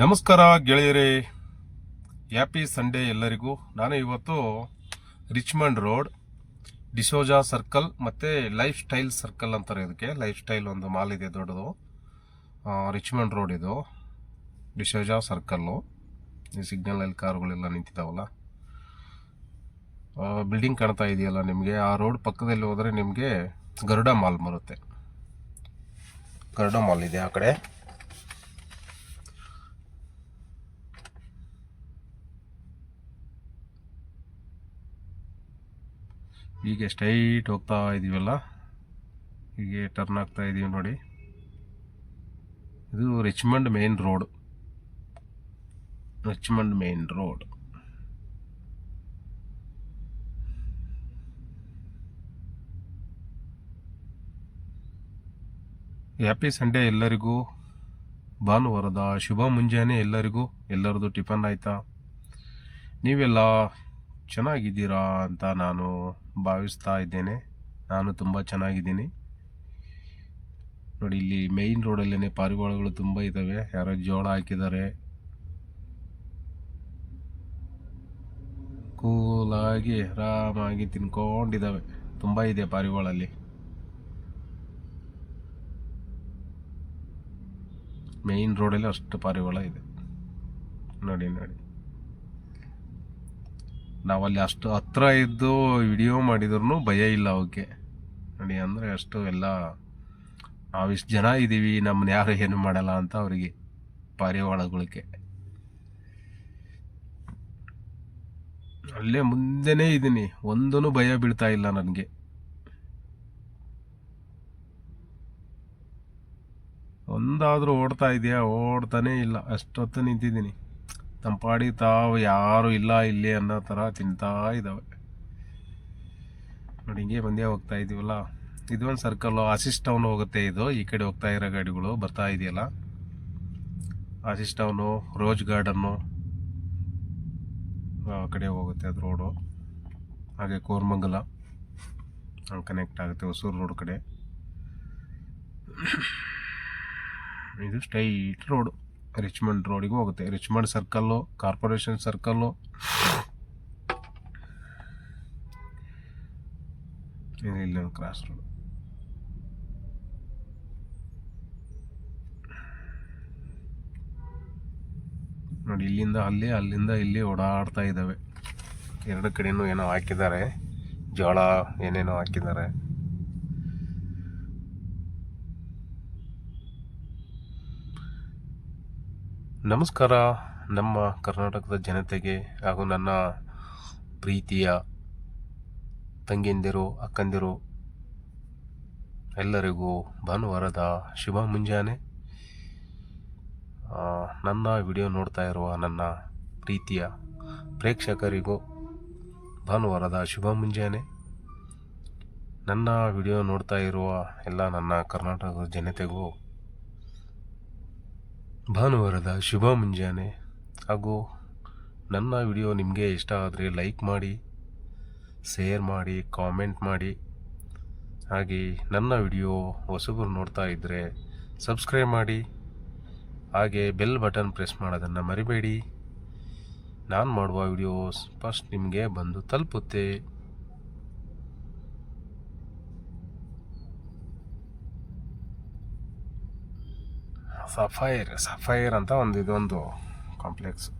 ನಮಸ್ಕಾರ ಗೆಳೆಯರೇ. Happy Sunday ಎಲ್ಲರಿಗೂ. ನಾನು ಇವತ್ತು ರಿಚ್ಮಂಡ್ ರೋಡ್, ಡಿಸೋಜಾ ಸರ್ಕಲ್ ಮತ್ತು ಲೈಫ್ ಸ್ಟೈಲ್ ಸರ್ಕಲ್ ಅಂತಾರೆ ಇದಕ್ಕೆ. ಲೈಫ್ ಸ್ಟೈಲ್ ಒಂದು ಮಾಲ್ ಇದೆ, ದೊಡ್ಡದು. ರಿಚ್ಮಂಡ್ ರೋಡ್ ಇದು. ಡಿಸೋಜಾ ಸರ್ಕಲ್ಲು. ಈ ಸಿಗ್ನಲಲ್ಲಿ ಕಾರುಗಳೆಲ್ಲ ನಿಂತಿದ್ದಾವಲ್ಲ ಬಿಲ್ಡಿಂಗ್ ಕಾಣ್ತಾ ಇದೆಯಲ್ಲ ನಿಮಗೆ. ಆ ರೋಡ್ ಪಕ್ಕದಲ್ಲಿ ಹೋದರೆ ನಿಮಗೆ ಗರುಡ ಮಾಲ್ ಬರುತ್ತೆ. ಗರುಡ ಮಾಲ್ ಇದೆ ಆ ಕಡೆ. ಹೀಗೆ ಸ್ಟ್ರೈಟ್ ಹೋಗ್ತಾ ಇದೀವಲ್ಲ? ಹೀಗೆ ಟರ್ನ್ ಆಗ್ತಾ ಇದೀವಿ ನೋಡಿ. ಇದು Richmond main road Richmond main road happy Sunday ಎಲ್ಲರಿಗೂ. ಭಾನುವಾರದ ಶುಭ ಮುಂಜಾನೆ ಎಲ್ಲರಿಗೂ. ಎಲ್ಲರದು ಟಿಫನ್ ಆಯ್ತಾ? ನೀವೆಲ್ಲ ಚೆನ್ನಾಗಿದ್ದೀರಾ ಅಂತ ನಾನು ಭಾವಿಸ್ತಾ ಇದ್ದೇನೆ. ನಾನು ತುಂಬ ಚೆನ್ನಾಗಿದ್ದೀನಿ. ನೋಡಿ, ಇಲ್ಲಿ ಮೇಯ್ನ್ ರೋಡಲ್ಲೇ ಪಾರಿವಾಳಗಳು ತುಂಬ ಇದ್ದಾವೆ ಯಾರೋ ಜೋಳ ಹಾಕಿದ್ದಾರೆ. ಕೂಲಾಗಿ, ಆರಾಮಾಗಿ ತಿನ್ಕೊಂಡಿದ್ದಾವೆ. ತುಂಬ ಇದೆ ಪಾರಿವಾಳಲ್ಲಿ. ಮೇಯ್ನ್ ರೋಡಲ್ಲಿ ಅಷ್ಟು ಪಾರಿವಾಳ ಇದೆ. ನೋಡಿ ನೋಡಿ. ನಾವಲ್ಲಿ ಅಷ್ಟು ಹತ್ರ ಇದ್ದು ವಿಡಿಯೋ ಮಾಡಿದ್ರು ಭಯ ಇಲ್ಲ ಅವಕ್ಕೆ ನೋಡಿ, ಅಂದರೆ ಅಷ್ಟು ಎಲ್ಲ ನಾವಿಷ್ಟು ಜನ ಇದ್ದೀವಿ ನಮ್ಮನ್ನ ಯಾರು ಏನು ಮಾಡಲ್ಲ ಅಂತ ಅವರಿಗೆ ಪಾರಿವಾಳಗಳಿಗೆ ಅಲ್ಲೇ ಮುಂದೆನೇ ಇದ್ದೀನಿ. ಒಂದೂ ಭಯ ಬೀಳ್ತಾ ಇಲ್ಲ ನನಗೆ. ಒಂದಾದರೂ ಓಡ್ತಾ ಇದೆಯಾ? ಓಡ್ತಾನೇ ಇಲ್ಲ. ಅಷ್ಟೊತ್ತು ನಿಂತಿದ್ದೀನಿ. ನಮ್ಮ ಪಾಡಿ ತಾವು ಯಾರು ಇಲ್ಲ, ಇಲ್ಲಿ ಅನ್ನೋ ಥರ ತಿಂತಾ ಇದ್ದಾವೆ ನೋಡಿ, ಹಿಂಗೆ ಬಂದೇ ಹೋಗ್ತಾ ಇದೀವಲ್ಲ. ಒಂದು ಸರ್ಕಲ್ಲು ಆಶಿಸ್ ಟೌನ್ ಹೋಗುತ್ತೆ ಇದು. ಈ ಕಡೆ ಹೋಗ್ತಾ ಇರೋ ಗಾಡಿಗಳು ಬರ್ತಾ ಇದೆಯಲ್ಲ. ಆಶಿಸ್ ಟೌನು ರೋಜ್ ಗಾರ್ಡನ್ನು ಆ ಕಡೆ ಹೋಗುತ್ತೆ ಅದು ರೋಡು ಹಾಗೆ ಕೋರ್ಮಂಗಲ, ಹಂಗೆ ಕನೆಕ್ಟ್ ಆಗುತ್ತೆ ಹೊಸೂರು ರೋಡ್ ಕಡೆ. ಇದು ಸ್ಟ್ರೈಟ್ ರೋಡು ರಿಚ್ಮಂಡ್ ರೋಡಿಗೂ ಹೋಗುತ್ತೆ. ರಿಚ್ಮಂಡ್ ಸರ್ಕಲ್ಲು ಕಾರ್ಪೊರೇಷನ್ ಸರ್ಕಲ್ಲು ಇಲ್ಲಿ ಕ್ರಾಸ್ ರೋಡ್ ನೋಡಿ, ಇಲ್ಲಿಂದ ಅಲ್ಲಿ, ಅಲ್ಲಿಂದ ಇಲ್ಲಿ ಓಡಾಡ್ತಾ ಇದ್ದಾವೆ. ಎರಡು ಕಡೆಯೂ ಏನೋ ಹಾಕಿದ್ದಾರೆ. ಜೋಳ ಏನೇನೋ ಹಾಕಿದ್ದಾರೆ. ನಮಸ್ಕಾರ. ನಮ್ಮ ಕರ್ನಾಟಕದ ಜನತೆಗೆ ಹಾಗೂ ನನ್ನ ಪ್ರೀತಿಯ ತಂಗಿಯಂದಿರು, ಅಕ್ಕಂದಿರು ಎಲ್ಲರಿಗೂ ಭಾನುವಾರದ ಶುಭ ಮುಂಜಾನೆ. ನನ್ನ ವಿಡಿಯೋ ನೋಡ್ತಾ ಇರುವ ನನ್ನ ಪ್ರೀತಿಯ ಪ್ರೇಕ್ಷಕರಿಗೂ ಭಾನುವಾರದ ಶುಭ ಮುಂಜಾನೆ. ನನ್ನ ವಿಡಿಯೋ ನೋಡ್ತಾ ಇರುವ ಎಲ್ಲ ನನ್ನ ಕರ್ನಾಟಕದ ಜನತೆಗೂ ಭಾನುವಾರದ ಶುಭ ಮುಂಜಾನೆ. ಹಾಗೂ ನನ್ನ ವಿಡಿಯೋ ನಿಮಗೆ ಇಷ್ಟ ಆದರೆ ಲೈಕ್ ಮಾಡಿ, ಶೇರ್ ಮಾಡಿ, ಕಾಮೆಂಟ್ ಮಾಡಿ. ಹಾಗೆ ನನ್ನ ವಿಡಿಯೋ ಹೊಸಬರು ನೋಡ್ತಾ ಇದ್ದರೆ ಸಬ್ಸ್ಕ್ರೈಬ್ ಮಾಡಿ. ಹಾಗೆ ಬೆಲ್ ಬಟನ್ ಪ್ರೆಸ್ ಮಾಡೋದನ್ನು ಮರಿಬೇಡಿ. ನಾನು ಮಾಡುವ ವಿಡಿಯೋಸ್ ಫಸ್ಟ್ ನಿಮಗೆ ಬಂದು ತಲುಪುತ್ತೆ. ಸಫೈರ್ ಸಫೈರ್ ಅಂತ ಒಂದು ಇದೊಂದು ಕಾಂಪ್ಲೆಕ್ಸ್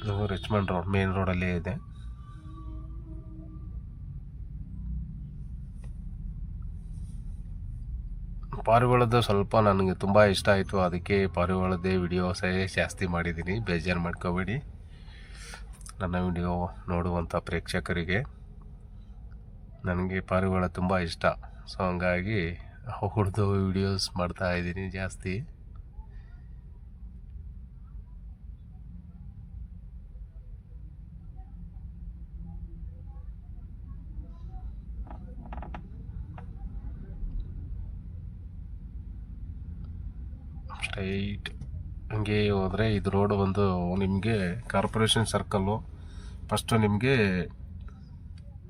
ಇದು ರಿಚ್ಮಂಡ್ ರೋಡ್ ಮೇನ್ ರೋಡಲ್ಲೇ ಇದೆ. ಪಾರಿವಾಳದ್ದು ಸ್ವಲ್ಪ ನನಗೆ ತುಂಬ ಇಷ್ಟ ಆಯಿತು. ಅದಕ್ಕೆ ಪಾರಿವಾಳದ್ದೇ ವಿಡಿಯೋಸೇ ಜಾಸ್ತಿ ಮಾಡಿದ್ದೀನಿ. ಬೇಜಾರು ಮಾಡ್ಕೋಬೇಡಿ. ನನ್ನ ವಿಡಿಯೋ ನೋಡುವಂಥ ಪ್ರೇಕ್ಷಕರಿಗೆ. ನನಗೆ ಪಾರಿವಾಳ ತುಂಬ ಇಷ್ಟ. ಸೊ ಹಂಗಾಗಿ ಅವ್ರದ್ದು ವಿಡಿಯೋಸ್ ಮಾಡ್ತಾ ಇದ್ದೀನಿ ಜಾಸ್ತಿ. ಸ್ಟ್ರೈಟ್ ಹಂಗೆ ಹೋದರೆ ಇದು ರೋಡ್ ಒಂದು ನಿಮಗೆ ಕಾರ್ಪೊರೇಷನ್ ಸರ್ಕಲ್ಲು ಫಸ್ಟು ನಿಮಗೆ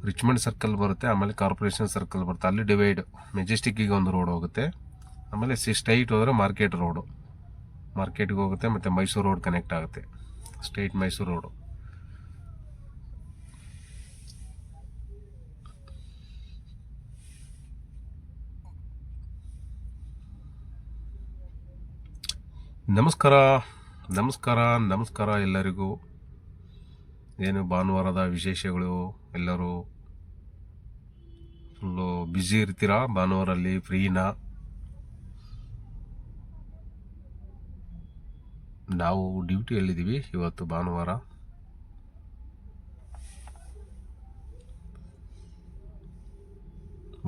ರಿಚ್ಮಂಡ್ ಸರ್ಕಲ್ ಬರುತ್ತೆ, ಆಮೇಲೆ ಕಾರ್ಪೊರೇಷನ್ ಸರ್ಕಲ್ ಬರುತ್ತೆ. ಅಲ್ಲಿ ಡಿವೈಡ್ ಮೆಜೆಸ್ಟಿಕ್ಕಿಗೆ ಒಂದು ರೋಡ್ ಹೋಗುತ್ತೆ. ಆಮೇಲೆ ಸಿ ಸ್ಟ್ರೈಟ್ ಹೋದರೆ ಮಾರ್ಕೆಟ್ ರೋಡು ಮಾರ್ಕೆಟ್ಗೆ ಹೋಗುತ್ತೆ, ಮತ್ತು ಮೈಸೂರು ರೋಡ್ ಕನೆಕ್ಟ್ ಆಗುತ್ತೆ. ಸ್ಟ್ರೈಟ್ ಮೈಸೂರು ರೋಡು ನಮಸ್ಕಾರ ನಮಸ್ಕಾರ ನಮಸ್ಕಾರ ಎಲ್ಲರಿಗೂ. ಏನು ಭಾನುವಾರದ ವಿಶೇಷಗಳು? ಎಲ್ಲರೂ ಫುಲ್ಲು ಬ್ಯುಸಿ ಇರ್ತೀರಾ? ಭಾನುವಾರಲ್ಲಿ ಫ್ರೀನಾ ನಾವು ಡ್ಯೂಟಿಯಲ್ಲಿದ್ದೀವಿ ಇವತ್ತು ಭಾನುವಾರ.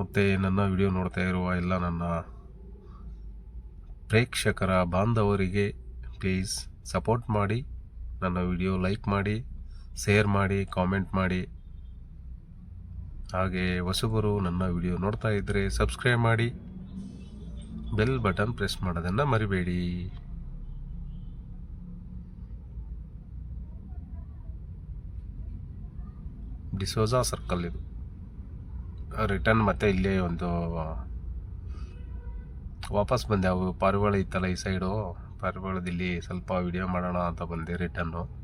ಮತ್ತು ನನ್ನ ವಿಡಿಯೋ ನೋಡ್ತಾ ಇರುವ ಎಲ್ಲ ನನ್ನ ಪ್ರೇಕ್ಷಕರ ಬಾಂಧವರಿಗೆ ಪ್ಲೀಸ್ ಸಪೋರ್ಟ್ ಮಾಡಿ, ನನ್ನ ವಿಡಿಯೋ ಲೈಕ್ ಮಾಡಿ ಶೇರ್ ಮಾಡಿ ಕಾಮೆಂಟ್ ಮಾಡಿ. ಹಾಗೆ ಹೊಸಬರು ನನ್ನ ವಿಡಿಯೋ ನೋಡ್ತಾ ಇದ್ದರೆ ಸಬ್ಸ್ಕ್ರೈಬ್ ಮಾಡಿ, ಬೆಲ್ ಬಟನ್ ಪ್ರೆಸ್ ಮಾಡೋದನ್ನು ಮರಿಬೇಡಿ. ಡಿಸೋಜಾ ಸರ್ಕಲ್ ಇದು. ರಿಟರ್ನ್ ಮತ್ತೆ ಇಲ್ಲೇ ಒಂದು, ವಾಪಸ್ ಬಂದೆ. ಅವು ಪಾರಿವಾಳ ಇತ್ತಲ್ಲ ಈ ಸೈಡು. ಪಾರಿವಾಳದಲ್ಲಿ ಸ್ವಲ್ಪ ವಿಡಿಯೋ ಮಾಡೋಣ ಅಂತ ಬಂದೆ ರಿಟರ್ನು.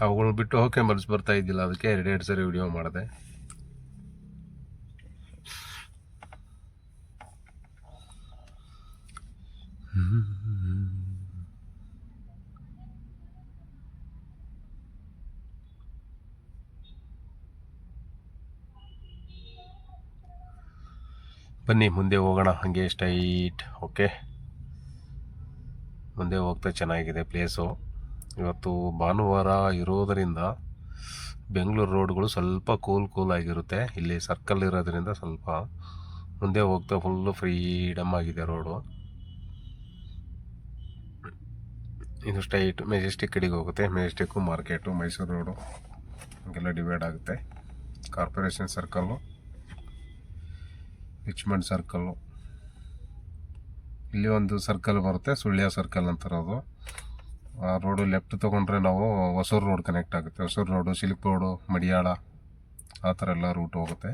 ಅವುಗಳನ್ನ ಬಿಟ್ಟು ಹೋಗಕ್ಕೆ ಮನಸ್ಸು ಬರ್ತಾ ಇದ್ದಿಲ್ಲ. ಅದಕ್ಕೆ ಎರಡೆರಡು ಸರಿ ವಿಡಿಯೋ ಮಾಡಿದೆ. ಬನ್ನಿ, ಮುಂದೆ ಹೋಗೋಣ. ಹಾಗೆ ಸ್ಟೈಟ್ ಓಕೆ ಮುಂದೆ ಹೋಗ್ತಾ ಚೆನ್ನಾಗಿದೆ ಪ್ಲೇಸು ಇವತ್ತು ಭಾನುವಾರ ಇರೋದರಿಂದ ಬೆಂಗಳೂರು ರೋಡ್ಗಳು ಸ್ವಲ್ಪ ಕೂಲ್ ಕೂಲ್ ಆಗಿರುತ್ತೆ. ಇಲ್ಲಿ ಸರ್ಕಲ್ ಇರೋದರಿಂದ ಸ್ವಲ್ಪ ಮುಂದೆ ಹೋಗ್ತಾ ಫುಲ್ಲು ಫ್ರೀಡಮ್ ಆಗಿದೆ ರೋಡು. ಇದು ಸ್ಟ್ರೈಟ್ ಮೆಜೆಸ್ಟಿಕ್ ಕಡೆಗೆ ಹೋಗುತ್ತೆ. Majestic market Mysore road. ಹಂಗೆಲ್ಲ ಡಿವೈಡ್ ಆಗುತ್ತೆ. ಕಾರ್ಪೊರೇಷನ್ ಸರ್ಕಲ್ಲು ರಿಚ್ಮಂಡ್ ಸರ್ಕಲ್ಲು ಇಲ್ಲಿ ಒಂದು ಸರ್ಕಲ್ ಬರುತ್ತೆ, ಸುಳ್ಯ ಸರ್ಕಲ್ ಅಂತಾರದು ಆ ರೋಡು ಲೆಫ್ಟ್ ತೊಗೊಂಡ್ರೆ ನಾವು ಹೊಸೂರು ರೋಡ್ ಕನೆಕ್ಟ್ ಆಗುತ್ತೆ. Hosur road silk road Madiwala ಆ ಥರ ಎಲ್ಲ ರೂಟ್ ಹೋಗುತ್ತೆ.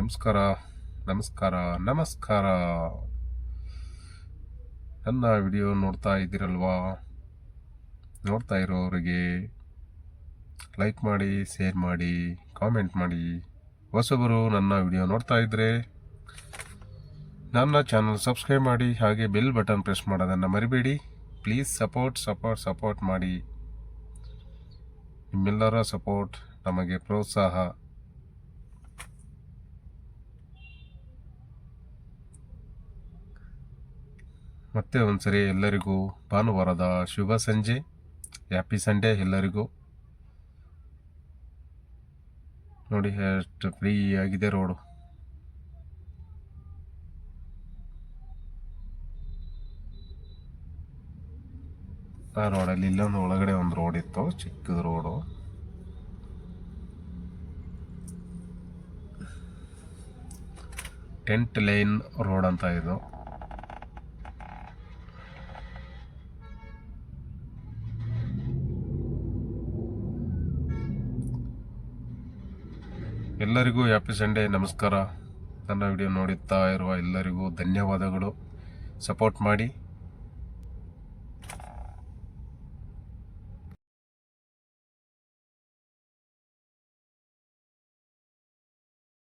ನಮಸ್ಕಾರ ನಮಸ್ಕಾರ ನಮಸ್ಕಾರ. ನನ್ನ ವಿಡಿಯೋ ನೋಡ್ತಾ ಇದ್ದೀರಲ್ವಾ? ನೋಡ್ತಾ ಇರೋರಿಗೆ ಲೈಕ್ ಮಾಡಿ ಶೇರ್ ಮಾಡಿ. ಕಾಮೆಂಟ್ ಮಾಡಿ. ಹೊಸಬರು ನನ್ನ ವಿಡಿಯೋ ನೋಡ್ತಾ ಇದ್ದರೆ ನನ್ನ ಚಾನಲ್ ಸಬ್ಸ್ಕ್ರೈಬ್ ಮಾಡಿ, ಹಾಗೆ ಬೆಲ್ ಬಟನ್ ಪ್ರೆಸ್ ಮಾಡೋದನ್ನು ಮರಿಬೇಡಿ. ಪ್ಲೀಸ್ ಸಪೋರ್ಟ್ ಸಪೋರ್ಟ್ ಸಪೋರ್ಟ್ ಮಾಡಿ. ನಿಮ್ಮೆಲ್ಲರ ಸಪೋರ್ಟ್ ನಮಗೆ ಪ್ರೋತ್ಸಾಹ. ಮತ್ತೆ ಒಂದ್ಸರಿ ಎಲ್ಲರಿಗೂ ಭಾನುವಾರದ ಶುಭ ಸಂಜೆ. ಹ್ಯಾಪಿ ಸಂಡೇ ಎಲ್ಲರಿಗೂ. ನೋಡಿ ಎಷ್ಟು ಫ್ರೀ ಆಗಿದೆ ರೋಡು ಆ ರೋಡಲ್ಲಿ ಇಲ್ಲೊಂದು ಒಳಗಡೆ ಒಂದು ರೋಡ್ ಇತ್ತು, ಚಿಕ್ಕದ ರೋಡು ಟೆಂಟ್ ಲೈನ್ ರೋಡ್ ಅಂತ ಇದು. ಎಲ್ಲರಿಗೂ ಹ್ಯಾಪಿ ಸಂಡೇ ನಮಸ್ಕಾರ. ನನ್ನ ವಿಡಿಯೋ ನೋಡುತ್ತಾ ಇರುವ ಎಲ್ಲರಿಗೂ ಧನ್ಯವಾದಗಳು. ಸಪೋರ್ಟ್ ಮಾಡಿ.